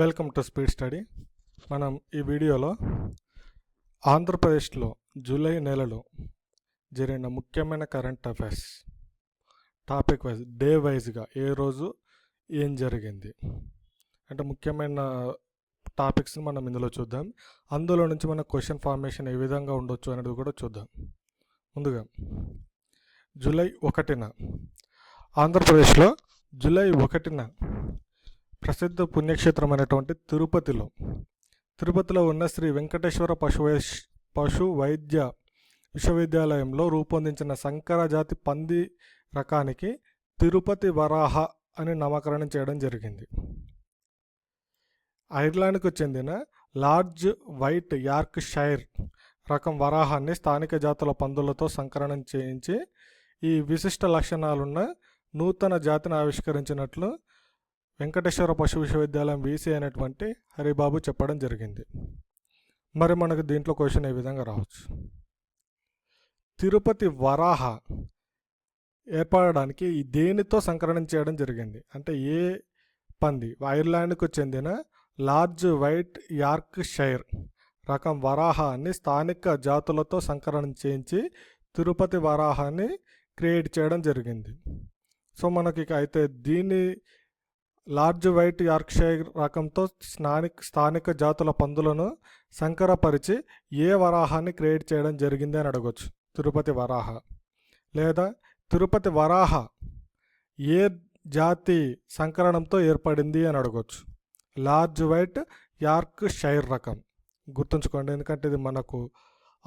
Welcome to speed study మనం ఈ వీడియోలో ఆంధ్రప్రదేశ్లో జూలై నెలలో జరిగిన ముఖ్యమైన current affairs topic wise day వైజ్గా ఏ రోజు ఏం జరిగింది అంటే ముఖ్యమైన టాపిక్స్ని మనం ఇందులో చూద్దాం. అందులో నుంచి మన క్వశ్చన్ ఫార్మేషన్ ఏ విధంగా ఉండొచ్చు అనేది కూడా చూద్దాం. ముందుగా జూలై ఒకటిన ఆంధ్రప్రదేశ్లో జూలై ఒకటిన ప్రసిద్ధ పుణ్యక్షేత్రమైనటువంటి తిరుపతిలో. తిరుపతిలో ఉన్న శ్రీ వెంకటేశ్వర పశు పశు వైద్య విశ్వవిద్యాలయంలో రూపొందించిన సంకరజాతి పంది రకానికి తిరుపతి వరాహ అని నామకరణం చేయడం జరిగింది. ఐర్లాండ్కు చెందిన లార్జ్ వైట్ యార్క్ షైర్ రకం వరాహాన్ని స్థానిక జాతుల పందులతో సంకరణం చేయించి ఈ విశిష్ట లక్షణాలున్న నూతన జాతిని ఆవిష్కరించినట్లు వెంకటేశ్వర పశు విశ్వవిద్యాలయం వీసీ అయినటువంటి హరిబాబు చెప్పడం జరిగింది. మరి మనకు దీంట్లో క్వశ్చన్ ఏ విధంగా రావచ్చు? తిరుపతి వరాహ ఏర్పడడానికి దేనితో సంకలనం చేయడం జరిగింది? అంటే ఏ పంది? ఐర్లాండ్కు చెందిన లార్జ్ వైట్ యార్క్ షైర్ రకం వరాహాన్ని స్థానిక జాతులతో సంకలనం చేయించి తిరుపతి వరాహాన్ని క్రియేట్ చేయడం జరిగింది. సో మనకి ఇక అయితే దీని లార్జ్ వైట్ యార్క్షైర్ రకంతో స్థానిక స్థానిక జాతుల పందులను సంకరపరిచి ఏ వరాహాన్ని క్రియేట్ చేయడం జరిగింది అని అడగొచ్చు. తిరుపతి వరాహ. లేదా తిరుపతి వరాహ ఏ జాతి సంకరణంతో ఏర్పడింది అని అడగొచ్చు. లార్జ్ వైట్ యార్క్ షైర్ రకం. గుర్తుంచుకోండి ఎందుకంటే ఇది మనకు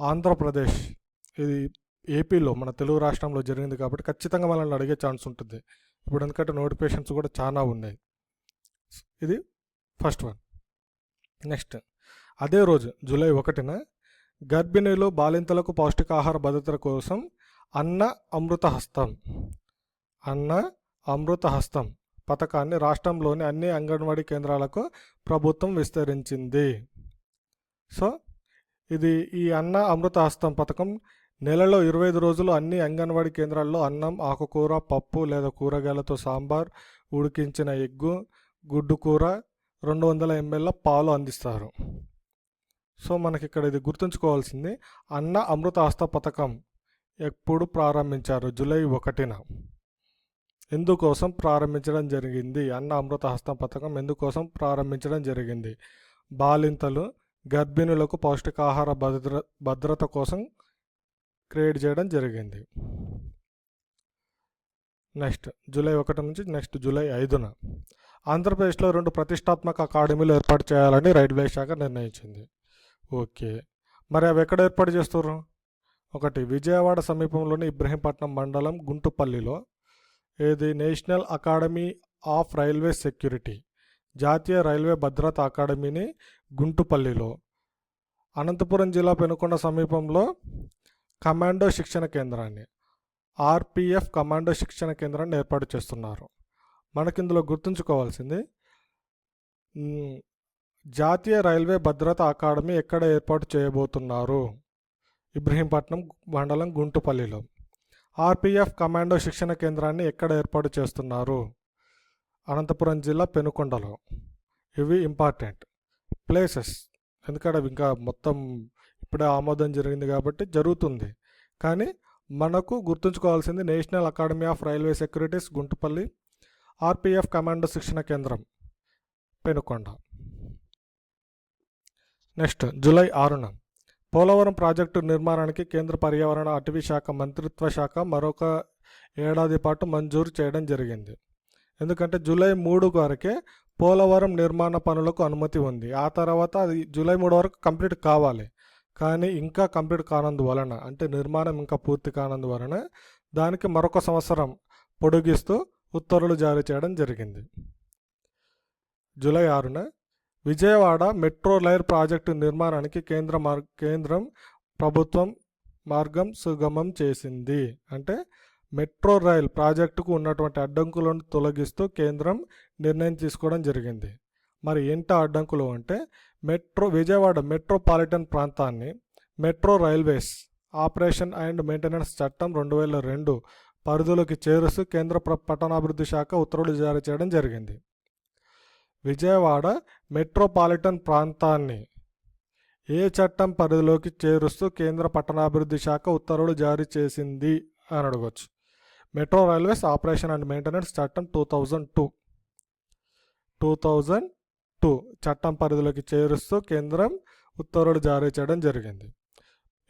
ఆంధ్రప్రదేశ్ ఇది ఏపీలో మన తెలుగు రాష్ట్రంలో జరిగింది కాబట్టి ఖచ్చితంగా మనల్ని అడిగే ఛాన్స్ ఉంటుంది. ఇప్పుడు ఎందుకంటే నోటిఫికేషన్స్ కూడా చాలా ఉన్నాయి. ఇది ఫస్ట్ వన్. నెక్స్ట్ అదే రోజు జూలై ఒకటిన గర్భిణీలు బాలింతలకు పౌష్టికాహార భద్రత కోసం అన్న అమృత హస్తం. అన్న అమృత హస్తం పథకాన్ని రాష్ట్రంలోని అన్ని అంగన్వాడీ కేంద్రాలకు ప్రభుత్వం విస్తరించింది. సో ఇది ఈ అన్న అమృత హస్తం పథకం నెలలో ఇరవై ఐదు రోజులు అన్ని అంగన్వాడీ కేంద్రాల్లో అన్నం ఆకుకూర పప్పు లేదా కూరగాయలతో సాంబార్ ఉడికించిన ఎగ్గు గుడ్డు కూర రెండు వందల ఎంఎల్ల పాలు అందిస్తారు. సో మనకి ఇక్కడ ఇది గుర్తుంచుకోవాల్సింది అన్న అమృత హస్త పథకం ఎప్పుడు ప్రారంభించారు? జూలై ఒకటిన. ఎందుకోసం ప్రారంభించడం జరిగింది? అన్న అమృత హస్తం పథకం ఎందుకోసం ప్రారంభించడం జరిగింది? బాలింతలు గర్భిణులకు పౌష్టికాహార భద్ర భద్రత కోసం క్రియేట్ చేయడం జరిగింది. నెక్స్ట్ జూలై ఒకటి నుంచి నెక్స్ట్ జూలై ఐదున. ఆంధ్రప్రదేశ్లో రెండు ప్రతిష్టాత్మక అకాడమీలు ఏర్పాటు చేయాలని రైల్వే శాఖ నిర్ణయించింది. ఓకే. మరి అవి ఎక్కడ ఏర్పాటు చేస్తారు ఒకటి విజయవాడ సమీపంలోని ఇబ్రహీంపట్నం మండలం గుంటుపల్లిలో. ఏది national academy of railway security జాతీయ రైల్వే భద్రత అకాడమీని గుంటుపల్లిలో. అనంతపురం జిల్లా పెనుకొండ సమీపంలో కమాండో శిక్షణ కేంద్రాన్ని ఆర్పిఎఫ్ కమాండో శిక్షణ కేంద్రాన్ని ఏర్పాటు చేస్తున్నారు. మనకి ఇందులో గుర్తుంచుకోవాల్సింది జాతీయ రైల్వే భద్రతా అకాడమీ ఎక్కడ ఏర్పాటు చేయబోతున్నారు? ఇబ్రహీంపట్నం మండలం గుంటుపల్లిలో. ఆర్పిఎఫ్ కమాండో శిక్షణ కేంద్రాన్ని ఎక్కడ ఏర్పాటు చేస్తున్నారు? అనంతపురం జిల్లా పెనుకొండలో. ఇవి ఇంపార్టెంట్ ప్లేసెస్. ఎందుకంటే అవి ఇంకా మొత్తం ఇప్పుడే ఆమోదం జరిగింది కాబట్టి జరుగుతుంది. కానీ మనకు గుర్తుంచుకోవాల్సింది national academy of railway securities Guntupalli RPF commando శిక్షణ కేంద్రం పెనుకొండ. నెక్స్ట్ జూలై ఆరున పోలవరం ప్రాజెక్టు నిర్మాణానికి కేంద్ర పర్యావరణ అటవీ శాఖ మంత్రిత్వ శాఖ మరొక ఏడాది పాటు మంజూరు చేయడం జరిగింది. ఎందుకంటే జూలై మూడు వరకే పోలవరం నిర్మాణ పనులకు అనుమతి ఉంది. ఆ తర్వాత అది జూలై మూడు వరకు కంప్లీట్ కావాలి. కానీ ఇంకా కంప్లీట్ కానందువలన అంటే నిర్మాణం ఇంకా పూర్తి కానందువలన దానికి మరొక సంవత్సరం పొడిగిస్తూ ఉత్తర్వులు జారీ చేయడం జరిగింది. జూలై ఆరున విజయవాడ మెట్రో లైర్ ప్రాజెక్టు నిర్మాణానికి కేంద్ర మార్ కేంద్రం ప్రభుత్వం మార్గం సుగమం చేసింది. అంటే మెట్రో రైల్ ప్రాజెక్టుకు ఉన్నటువంటి అడ్డంకులను తొలగిస్తూ కేంద్రం నిర్ణయం తీసుకోవడం జరిగింది. మరి ఏంట అడ్డంకులు అంటే మెట్రో విజయవాడ మెట్రోపాలిటన్ ప్రాంతాన్ని metro railways operation and maintenance చట్టం రెండు వేల రెండు పరిధిలోకి చేరుస్తూ కేంద్ర పట్టణాభివృద్ధి శాఖ ఉత్తర్వులు జారీ చేయడం జరిగింది. విజయవాడ మెట్రోపాలిటన్ ప్రాంతాన్ని ఏ చట్టం పరిధిలోకి చేరుస్తూ కేంద్ర పట్టణాభివృద్ధి శాఖ ఉత్తర్వులు జారీ చేసింది అని అడగవచ్చు metro railways operation and maintenance చట్టం two thousand two. Two thousand two చట్టం పరిధిలోకి చేరుస్తూ కేంద్రం ఉత్తర్వులు జారీ చేయడం జరిగింది.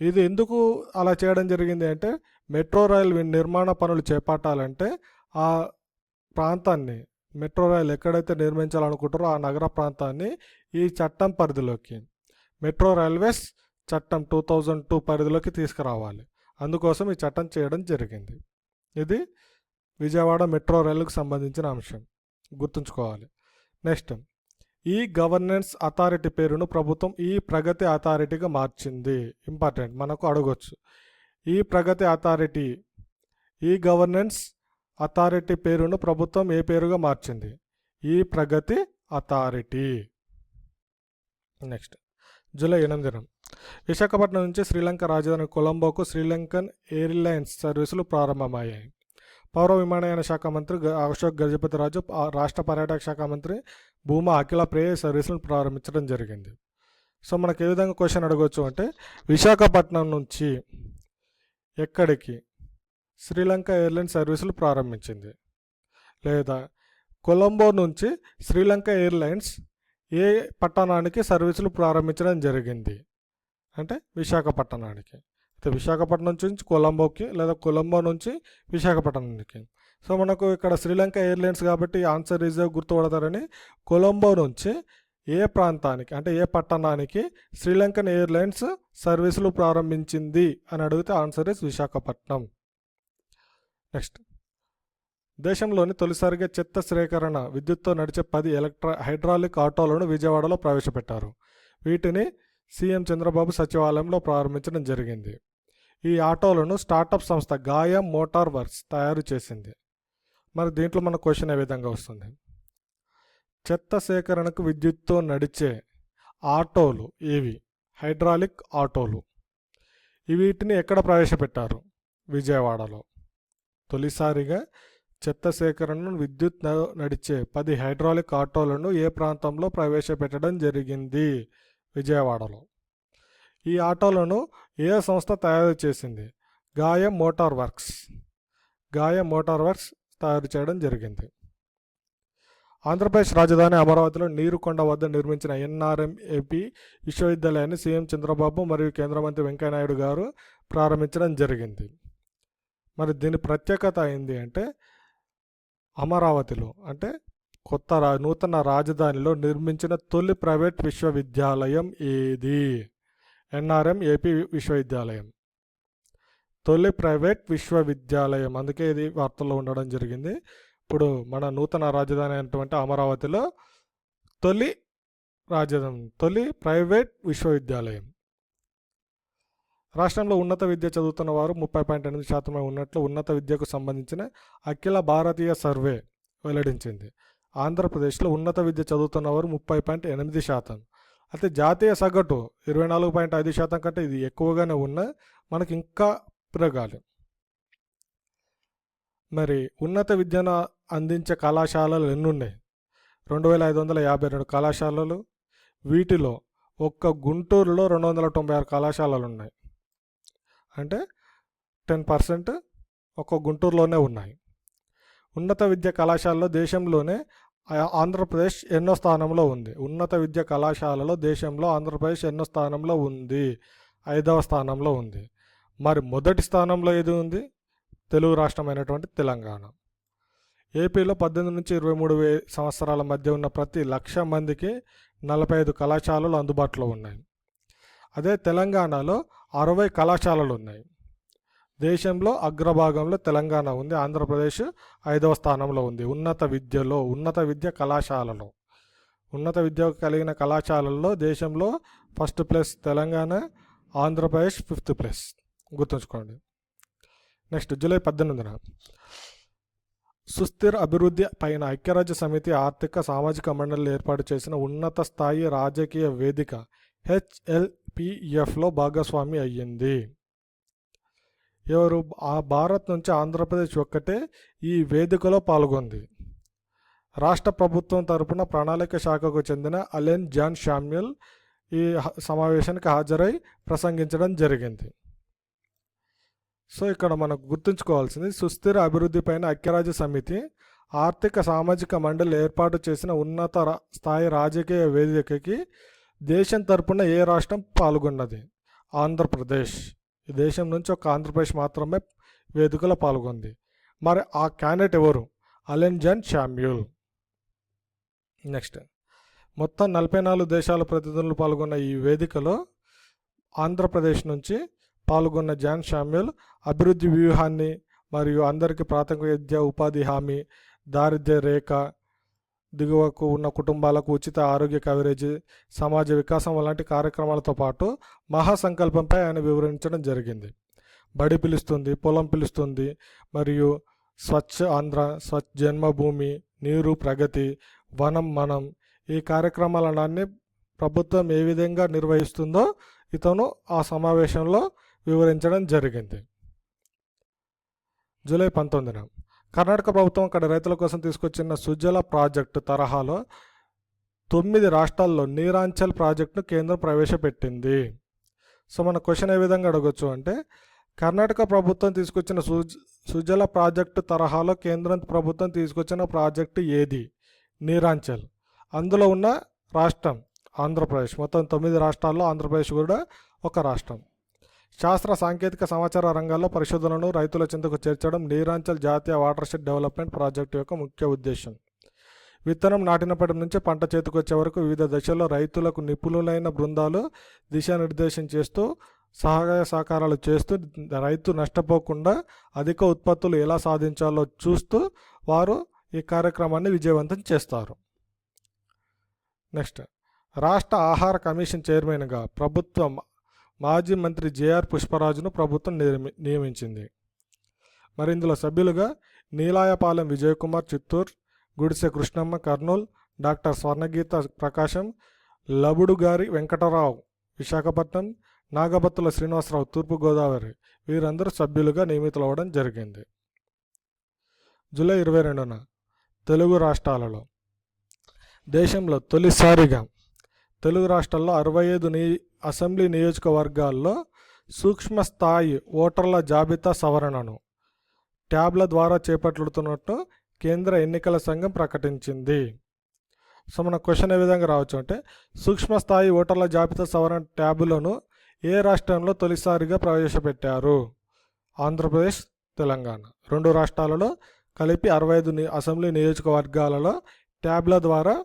ఇది ఎందుకు అలా చేయడం జరిగింది అంటే మెట్రో రైల్ నిర్మాణ పనులు చేపట్టాలంటే ఆ ప్రాంతాన్ని మెట్రో రైల్ ఎక్కడైతే నిర్మించాలనుకుంటారో ఆ నగర ప్రాంతాన్ని ఈ చట్టం పరిధిలోకి మెట్రో రైల్వేస్ చట్టం టూ థౌజండ్ టూ పరిధిలోకి తీసుకురావాలి. అందుకోసం ఈ చట్టం చేయడం జరిగింది. ఇది విజయవాడ మెట్రో రైలుకు సంబంధించిన అంశం. గుర్తుంచుకోవాలి. నెక్స్ట్ ఈ గవర్నెన్స్ అథారిటీ పేరును ప్రభుత్వం ఈ ప్రగతి అథారిటీగా మార్చింది. ఇంపార్టెంట్ మనకు అడగొచ్చు. E Pragati authority e governance authority పేరును ప్రభుత్వం ఏ పేరుగా మార్చింది? ఈ ప్రగతి అథారిటీ. నెక్స్ట్. జూలై ఎనిమిదిన. విశాఖపట్నం నుంచి శ్రీలంక రాజధాని కొలంబోకు శ్రీలంకన్ ఎయిర్లైన్స్ సర్వీసులు ప్రారంభమయ్యాయి. పౌర విమానయాన శాఖ మంత్రి అశోక్ గజపతిరాజు రాష్ట్ర పర్యాటక శాఖ మంత్రి భూమా అఖిల ప్రేయ సర్వీసులను ప్రారంభించడం జరిగింది. సో మనకు ఏ విధంగా క్వశ్చన్ అడగవచ్చు అంటే విశాఖపట్నం నుంచి ఎక్కడికి? శ్రీలంక ఎయిర్లైన్ సర్వీసులు ప్రారంభించింది. లేదా కొలంబో నుంచి శ్రీలంక ఎయిర్లైన్స్ ఏ పట్టణానికి సర్వీసులు ప్రారంభించడం జరిగింది? అంటే విశాఖపట్నానికి అయితే విశాఖపట్నం నుంచి కొలంబోకి లేదా కొలంబో నుంచి విశాఖపట్నానికి. సో మనకు ఇక్కడ శ్రీలంక ఎయిర్లైన్స్ కాబట్టి ఆన్సర్ ఈజీగా గుర్తుపడతారని కొలంబో నుంచి ఏ ప్రాంతానికి అంటే ఏ పట్టణానికి శ్రీలంకన్ ఎయిర్లైన్స్ సర్వీసులు ప్రారంభించింది అని అడిగితే ఆన్సర్ ఇస్ విశాఖపట్నం. నెక్స్ట్. దేశంలోని తొలిసారిగా చెత్త సేకరణ విద్యుత్తో నడిచే పది ఎలక్ట్రా హైడ్రాలిక్ ఆటోలను విజయవాడలో ప్రవేశపెట్టారు. వీటిని సీఎం చంద్రబాబు సచివాలయంలో ప్రారంభించడం జరిగింది. ఈ ఆటోలను స్టార్టప్ సంస్థ గాయం మోటార్ వర్క్స్ తయారు చేసింది. మరి దీంట్లో మన క్వశ్చన్ ఏ విధంగా వస్తుంది? చెత్త సేకరణకు విద్యుత్తో నడిచే ఆటోలు ఏవి? హైడ్రాలిక్ ఆటోలు. వీటిని ఎక్కడ ప్రవేశపెట్టారు? విజయవాడలో. తొలిసారిగా చెత్త సేకరణను విద్యుత్ నడిచే పది హైడ్రాలిక్ ఆటోలను ఏ ప్రాంతంలో ప్రవేశపెట్టడం జరిగింది? విజయవాడలో. ఈ ఆటోలను ఏ సంస్థ తయారు చేసింది? Gayam motor works. Gayam motor works తయారు చేయడం జరిగింది. ఆంధ్రప్రదేశ్ రాజధాని అమరావతిలో నీరుకొండ వద్ద నిర్మించిన ఎన్ఆర్ఎం ఏపీ విశ్వవిద్యాలయాన్ని సీఎం చంద్రబాబు మరియు కేంద్ర మంత్రి వెంకయ్యనాయుడు గారు ప్రారంభించడం జరిగింది. మరి దీని ప్రత్యేకత ఏంటి అంటే అమరావతిలో అంటే కొత్త రా నూతన రాజధానిలో నిర్మించిన తొలి ప్రైవేట్ విశ్వవిద్యాలయం ఏది? ఎన్ఆర్ఎం ఏపీ విశ్వవిద్యాలయం. తొలి ప్రైవేట్ విశ్వవిద్యాలయం. అందుకే ఇది వార్తల్లో ఉండడం జరిగింది. ఇప్పుడు మన నూతన రాజధాని అయినటువంటి అమరావతిలో తొలి రాజధాని తొలి ప్రైవేట్ విశ్వవిద్యాలయం. రాష్ట్రంలో ఉన్నత విద్య చదువుతున్న వారు ముప్పై పాయింట్ ఎనిమిది శాతమే ఉన్నట్లు ఉన్నత విద్యకు సంబంధించిన అఖిల భారతీయ సర్వే వెల్లడించింది. ఆంధ్రప్రదేశ్లో ఉన్నత విద్య చదువుతున్న వారు ముప్పై పాయింట్ ఎనిమిది శాతం. అయితే జాతీయ సగటు ఇరవై నాలుగు పాయింట్ ఐదు శాతం కంటే ఇది ఎక్కువగానే ఉన్న మనకి ఇంకా పెరగాలి. మరి ఉన్నత విద్యను అందించే కళాశాలలు ఎన్నున్నాయి? రెండు వేల ఐదు వందల యాభై రెండు కళాశాలలు వీటిలో ఒక్క గుంటూరులో రెండు వందల తొంభై ఆరు కళాశాలలు ఉన్నాయి అంటే టెన్ పర్సెంట్ ఒక్క గుంటూరులోనే ఉన్నాయి. ఉన్నత విద్య కళాశాలలో దేశంలోనే ఆంధ్రప్రదేశ్ ఎన్నో స్థానంలో ఉంది. ఉన్నత విద్య కళాశాలలో దేశంలో ఆంధ్రప్రదేశ్ ఎన్నో స్థానంలో ఉంది. ఐదవ స్థానంలో ఉంది. మరి మొదటి స్థానంలో ఏది ఉంది? తెలుగు రాష్ట్రమైనటువంటి తెలంగాణ. ఏపీలో పద్దెనిమిది నుంచి ఇరవై మూడు వే సంవత్సరాల మధ్య ఉన్న ప్రతి లక్ష మందికి నలభై ఐదు కళాశాలలు అందుబాటులో ఉన్నాయి. అదే తెలంగాణలో అరవై కళాశాలలు ఉన్నాయి. దేశంలో అగ్రభాగంలో తెలంగాణ ఉంది ఆంధ్రప్రదేశ్ ఐదవ స్థానంలో ఉంది. ఉన్నత విద్యలో ఉన్నత విద్య కళాశాలలో. ఉన్నత విద్య కలిగిన కళాశాలల్లో దేశంలో first place Telangana Andhra Pradesh fifth place. గుర్తుంచుకోండి. నెక్స్ట్ జూలై పద్దెనిమిదిన సుస్థిర అభివృద్ధి పైన ఐక్యరాజ్య సమితి ఆర్థిక సామాజిక మండలి ఏర్పాటు చేసిన ఉన్నత స్థాయి రాజకీయ వేదిక హెచ్ఎల్పిఎఫ్లో భాగస్వామి అయ్యింది. ఎవరు? ఆ భారత్ నుంచి ఆంధ్రప్రదేశ్ ఒక్కటే ఈ వేదికలో పాల్గొంది. రాష్ట్ర ప్రభుత్వం తరపున ప్రణాళిక శాఖకు చెందిన అలెన్ జాన్ షామ్యుల్ ఈ సమావేశానికి హాజరై ప్రసంగించడం జరిగింది. సో ఇక్కడ మనకు గుర్తుంచుకోవాల్సింది సుస్థిర అభివృద్ధిపైన ఐక్యరాజ్య సమితి ఆర్థిక సామాజిక మండలి ఏర్పాటు చేసిన ఉన్నత రా- స్థాయి రాజకీయ వేదికకి దేశం తరపున ఏ రాష్ట్రం పాల్గొన్నది? ఆంధ్రప్రదేశ్. ఈ దేశం నుంచి ఒక ఆంధ్రప్రదేశ్ మాత్రమే వేదికలో పాల్గొంది. మరి ఆ క్యాండిడేట్ ఎవరు? Allen John Samuel next. మొత్తం నలభై నాలుగు దేశాల ప్రతినిధులు పాల్గొన్న ఈ వేదికలో ఆంధ్రప్రదేశ్ నుంచి పాల్గొన్న జాన్ షామ్యుల్ అభివృద్ధి వ్యూహాన్ని మరియు అందరికీ ప్రాథమిక విద్య ఉపాధి హామీ దారిద్ర్య రేఖ దిగువకు ఉన్న కుటుంబాలకు ఉచిత ఆరోగ్య కవరేజ్ సమాజ వికాసం లాంటి కార్యక్రమాలతో పాటు మహాసంకల్పంపై ఆయన వివరించడం జరిగింది. బడి పిలుస్తుంది పొలం పిలుస్తుంది మరియు స్వచ్ఛ ఆంధ్ర స్వచ్ఛ జన్మభూమి నీరు ప్రగతి వనం మనం ఈ కార్యక్రమాలన్నీ ప్రభుత్వం ఏ విధంగా నిర్వహిస్తుందో ఇతను ఆ సమావేశంలో వివరించడం జరిగింది. జూలై పంతొమ్మిదిన కర్ణాటక ప్రభుత్వం అక్కడ రైతుల కోసం తీసుకొచ్చిన సుజల ప్రాజెక్టు తరహాలో తొమ్మిది రాష్ట్రాల్లో నీరాంచల్ ప్రాజెక్టును కేంద్రం ప్రవేశపెట్టింది. సో మన క్వశ్చన్ ఏ విధంగా అడగొచ్చు అంటే కర్ణాటక ప్రభుత్వం తీసుకొచ్చిన సుజ్ సుజల ప్రాజెక్టు తరహాలో కేంద్రం ప్రభుత్వం తీసుకొచ్చిన ప్రాజెక్టు ఏది? నీరాంచల్. అందులో ఉన్న రాష్ట్రం ఆంధ్రప్రదేశ్. మొత్తం తొమ్మిది రాష్ట్రాల్లో ఆంధ్రప్రదేశ్ కూడా ఒక రాష్ట్రం. శాస్త్ర సాంకేతిక సమాచార రంగాల్లో పరిశోధనను రైతుల చింతకు చేర్చడం నీరాంచల్ జాతీయ వాటర్ షెడ్ డెవలప్మెంట్ ప్రాజెక్టు యొక్క ముఖ్య ఉద్దేశం. విత్తనం నాటినప్పటి నుంచి పంట చేతికొచ్చే వరకు వివిధ దశల్లో రైతులకు నిపుణులైన బృందాలు దిశానిర్దేశం చేస్తూ సహాయ సహకారాలు చేస్తూ రైతు నష్టపోకుండా అధిక ఉత్పత్తులు ఎలా సాధించాలో చూస్తూ వారు ఈ కార్యక్రమాన్ని విజయవంతం చేస్తారు. నెక్స్ట్ రాష్ట్ర ఆహార కమిషన్ చైర్మన్గా ప్రభుత్వం మాజీ మంత్రి జేఆర్ పుష్పరాజును ప్రభుత్వం నియమి నియమించింది. మరి ఇందులో సభ్యులుగా నీలాయపాలెం విజయకుమార్ చిత్తూరు గుడిసె కృష్ణమ్మ కర్నూలు డాక్టర్ స్వర్ణగీత ప్రకాశం లబుడుగారి వెంకటరావు విశాఖపట్నం నాగబత్తుల శ్రీనివాసరావు తూర్పుగోదావరి వీరందరూ సభ్యులుగా నియమితులవ్వడం జరిగింది. జూలై ఇరవై రెండున తెలుగు రాష్ట్రాలలో దేశంలో తొలిసారిగా తెలుగు రాష్ట్రాల్లో అరవై ఐదు నీ అసెంబ్లీ నియోజకవర్గాల్లో సూక్ష్మ స్థాయి ఓటర్ల జాబితా సవరణను ట్యాబ్ల ద్వారా చేపట్టుతున్నట్టు కేంద్ర ఎన్నికల సంఘం ప్రకటించింది. సో మన క్వశ్చన్ ఏ విధంగా రావచ్చు అంటే సూక్ష్మ స్థాయి ఓటర్ల జాబితా సవరణ ట్యాబులను ఏ రాష్ట్రంలో తొలిసారిగా ప్రవేశపెట్టారు? ఆంధ్రప్రదేశ్ తెలంగాణ. రెండు రాష్ట్రాలలో కలిపి అరవై ఐదు ని- అసెంబ్లీ నియోజకవర్గాలలో ట్యాబ్ల ద్వారా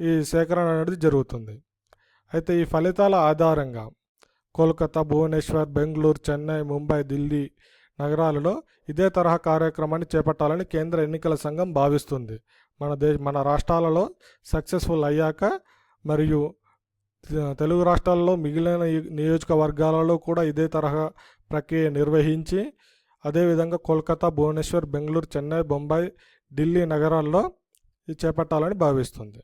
ఈ సేకరణ అనేది జరుగుతుంది. అయితే ఈ ఫలితాల ఆధారంగా కోల్కతా భువనేశ్వర్ బెంగళూరు చెన్నై ముంబై ఢిల్లీ నగరాలలో ఇదే తరహా కార్యక్రమాన్ని చేపట్టాలని కేంద్ర ఎన్నికల సంఘం భావిస్తుంది. మన దేశ మన రాష్ట్రాలలో సక్సెస్ఫుల్ అయ్యాక మరియు తెలుగు రాష్ట్రాల్లో మిగిలిన నియోజకవర్గాలలో కూడా ఇదే తరహా ప్రక్రియ నిర్వహించి అదేవిధంగా కోల్కతా భువనేశ్వర్ బెంగళూరు చెన్నై బొంబాయి ఢిల్లీ నగరాల్లో ఇది చేపట్టాలని భావిస్తుంది.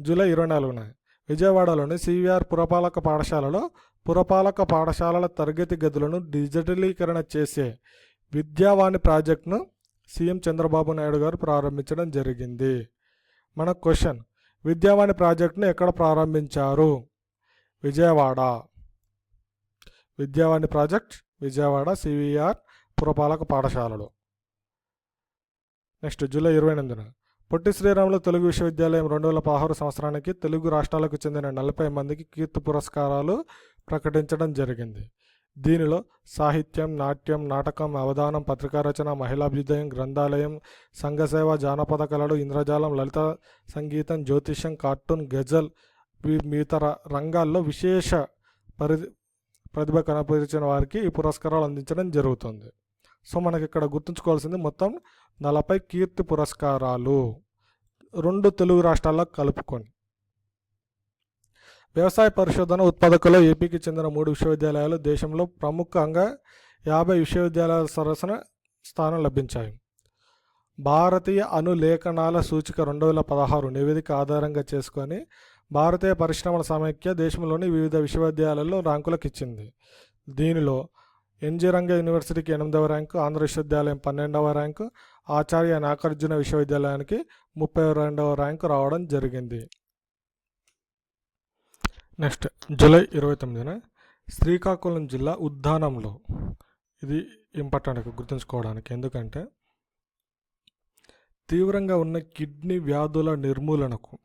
జూలై ఇరవై నాలుగున విజయవాడలోని సివిఆర్ పురపాలక పాఠశాలలో పురపాలక పాఠశాలల తరగతి గదులను డిజిటలీకరణ చేసే విద్యావాణి ప్రాజెక్టును సీఎం చంద్రబాబు నాయుడు గారు ప్రారంభించడం జరిగింది. మన క్వశ్చన్ విద్యావాణి ప్రాజెక్టును ఎక్కడ ప్రారంభించారు? విజయవాడ. విద్యావాణి ప్రాజెక్ట్ విజయవాడ సివిఆర్ పురపాలక పాఠశాలలో. నెక్స్ట్ జూలై ఇరవై ఎనిమిదిన పొట్టి శ్రీరాములు తెలుగు విశ్వవిద్యాలయం రెండు వేల పదహారు సంవత్సరానికి తెలుగు రాష్ట్రాలకు చెందిన నలభై మందికి కీర్తి పురస్కారాలు ప్రకటించడం జరిగింది. దీనిలో సాహిత్యం నాట్యం నాటకం అవధానం పత్రికా రచన మహిళాభ్యుదయం గ్రంథాలయం సంఘసేవ జానపద కళలు ఇంద్రజాలం లలిత సంగీతం జ్యోతిష్యం కార్టూన్ గజల్ వి- మిగతా రంగాల్లో విశేష పరి ప్రతిభ కనపరిచిన వారికి ఈ పురస్కారాలు అందించడం జరుగుతుంది. సో మనకి ఇక్కడ గుర్తుంచుకోవాల్సింది మొత్తం నలభై కీర్తి పురస్కారాలు. రెండు తెలుగు రాష్ట్రాల్లో కలుపుకొని. వ్యవసాయ పరిశోధన ఉత్పాదకలో ఏపీకి చెందిన మూడు విశ్వవిద్యాలయాలు దేశంలో ప్రముఖంగా యాభై విశ్వవిద్యాలయాల సరసన స్థానం లభించాయి. భారతీయ అనులేఖనాల సూచిక రెండు వేల పదహారు నివేదిక ఆధారంగా చేసుకొని భారతీయ పరిశ్రమల సమైక్య దేశంలోని వివిధ విశ్వవిద్యాలయాల్లో ర్యాంకులకు ఇచ్చింది దీనిలో ఎన్జి రంగ యూనివర్సిటీకి ఎనిమిదవ ర్యాంకు ఆంధ్ర విశ్వవిద్యాలయం పన్నెండవ ర్యాంకు ఆచార్య నాగార్జున విశ్వవిద్యాలయానికి ముప్పై రెండవ ర్యాంకు రావడం జరిగింది. నెక్స్ట్ జూలై ఇరవై తొమ్మిదిన శ్రీకాకుళం జిల్లా ఉద్దానంలో. ఇది ఇంపార్టెంట్ గుర్తుంచుకోవడానికి. ఎందుకంటే తీవ్రంగా ఉన్న కిడ్నీ వ్యాధుల నిర్మూలనకు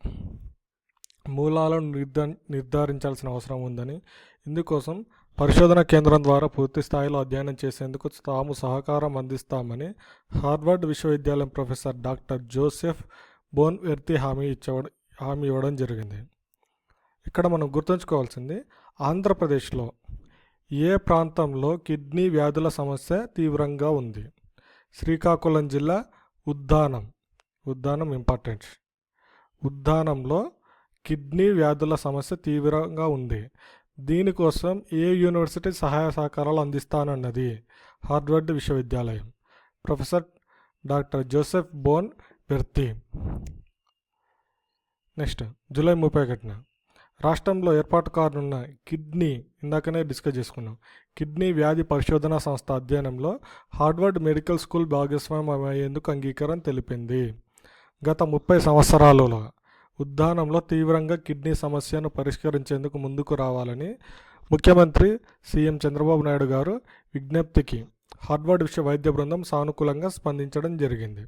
మూలాలను నిర్ధ నిర్ధారించాల్సిన అవసరం ఉందని ఇందుకోసం పరిశోధన కేంద్రం ద్వారా పూర్తి స్థాయిలో అధ్యయనం చేసేందుకు తాము సహకారం అందిస్తామని హార్వర్డ్ విశ్వవిద్యాలయం professor doctor Joseph Bonventre హామీ ఇచ్చవడం హామీ ఇవ్వడం జరిగింది. ఇక్కడ మనం గుర్తుంచుకోవాల్సింది ఆంధ్రప్రదేశ్లో ఏ ప్రాంతంలో కిడ్నీ వ్యాధుల సమస్య తీవ్రంగా ఉంది? శ్రీకాకుళం జిల్లా ఉద్దానం ఉద్దానం ఇంపార్టెంట్. ఉద్దానంలో కిడ్నీ వ్యాధుల సమస్య తీవ్రంగా ఉంది. దీనికోసం ఏ యూనివర్సిటీ సహాయ సహకారాలు అందిస్తానన్నది హార్వర్డ్ విశ్వవిద్యాలయం. Professor doctor Joseph Bonventre next July ముప్పై ఒకటిన రాష్ట్రంలో ఏర్పాటు కానున్న కిడ్నీ ఇందాకనే డిస్కస్ చేసుకున్నాం. కిడ్నీ వ్యాధి పరిశోధన సంస్థ అధ్యయనంలో హార్వర్డ్ మెడికల్ స్కూల్ భాగస్వామ్యం అయ్యేందుకు అంగీకారం తెలిపింది. గత ముప్పై సంవత్సరాలలో ఉద్దానంలో తీవ్రంగా కిడ్నీ సమస్యను పరిష్కరించేందుకు ముందుకు రావాలని ముఖ్యమంత్రి సీఎం చంద్రబాబు నాయుడు గారు విజ్ఞప్తికి హార్వర్డ్ విశ్వ వైద్య బృందం సానుకూలంగా స్పందించడం జరిగింది.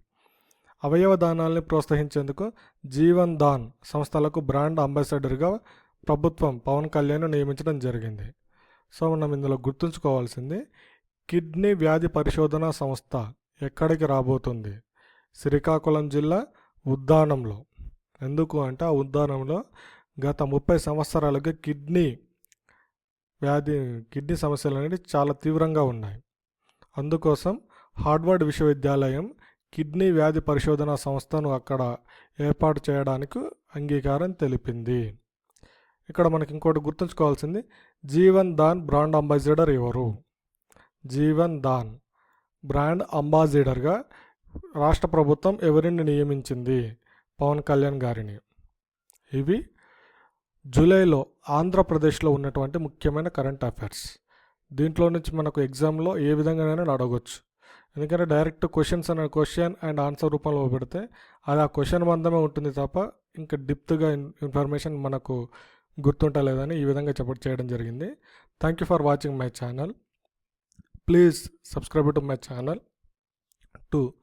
అవయవ దానాల్ని ప్రోత్సహించేందుకు జీవన్ దాన్ సంస్థలకు బ్రాండ్ అంబాసిడర్గా ప్రభుత్వం పవన్ కళ్యాణ్ నియమించడం జరిగింది. సో మనం ఇందులో గుర్తుంచుకోవాల్సింది కిడ్నీ వ్యాధి పరిశోధన సంస్థ ఎక్కడికి రాబోతుంది? శ్రీకాకుళం జిల్లా ఉద్దానంలో. ఎందుకు అంటే? ఆ ఉద్దానంలో గత ముప్పై సంవత్సరాలుగా కిడ్నీ వ్యాధి కిడ్నీ సమస్యలు అనేవి చాలా తీవ్రంగా ఉన్నాయి. అందుకోసం హార్వర్డ్ విశ్వవిద్యాలయం కిడ్నీ వ్యాధి పరిశోధన సంస్థను అక్కడ ఏర్పాటు చేయడానికి అంగీకారం తెలిపింది. ఇక్కడ మనకి ఇంకోటి గుర్తుంచుకోవాల్సింది జీవన్ దాన్ బ్రాండ్ అంబాసిడర్ ఎవరు? జీవన్ దాన్ బ్రాండ్ అంబాసిడర్గా రాష్ట్ర ప్రభుత్వం ఎవరిని నియమించింది? పవన్ కళ్యాణ్ గారిని. ఇవి జూలైలో ఆంధ్రప్రదేశ్లో ఉన్నటువంటి ముఖ్యమైన కరెంట్ అఫైర్స్. దీంట్లో నుంచి మనకు ఎగ్జామ్లో ఏ విధంగానైనా అడగవచ్చు ఎందుకంటే డైరెక్ట్ క్వశ్చన్స్ అనే క్వశ్చన్ అండ్ ఆన్సర్ రూపంలో పెడితే అది ఆ క్వశ్చన్ మందమే ఉంటుంది తప్ప ఇంకా డిప్త్గా ఇన్ఫర్మేషన్ మనకు గుర్తుంటలేదని ఈ విధంగా చెప్ప చేయడం జరిగింది. Thank you for watching my channel. Please subscribe to my channel. To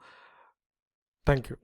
thank you.